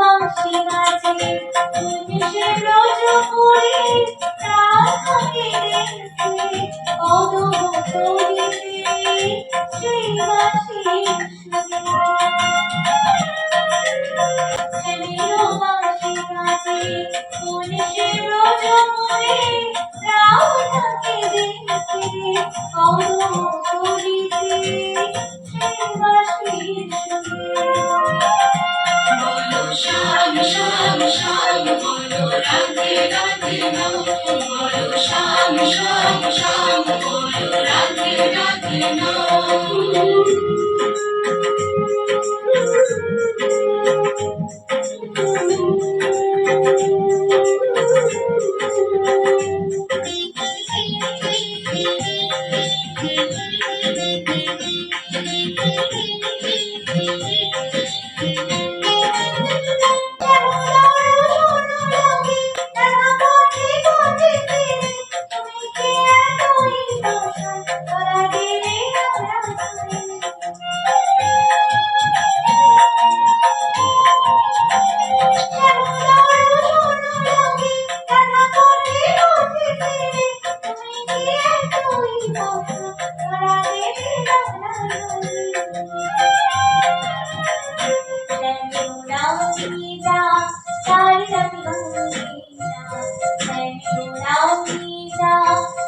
বাঁশি বাজে উনিশে রোজ করে শ্যাম বলো রাধে রাধে নাম বলো শ্যাম শ্যাম শ্যাম বলো রাধে রাধে নাম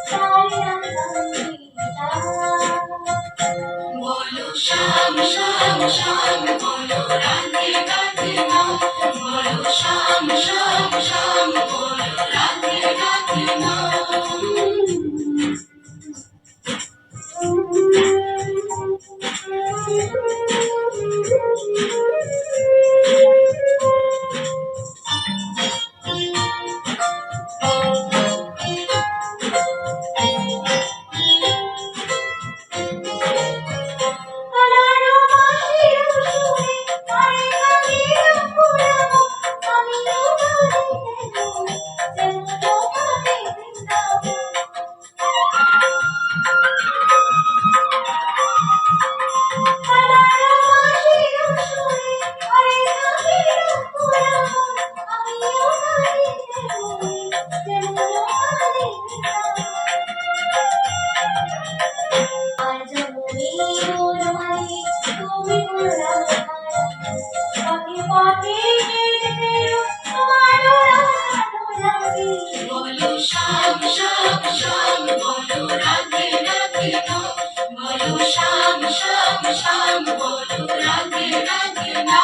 বলো শ্যাম শ্যাম শ্যাম, বলো রাধে রাধে নাম বলো শ্যাম শ্যাম। বলো শ্যাম শ্যাম শ্যাম বলো রাধে রাধে না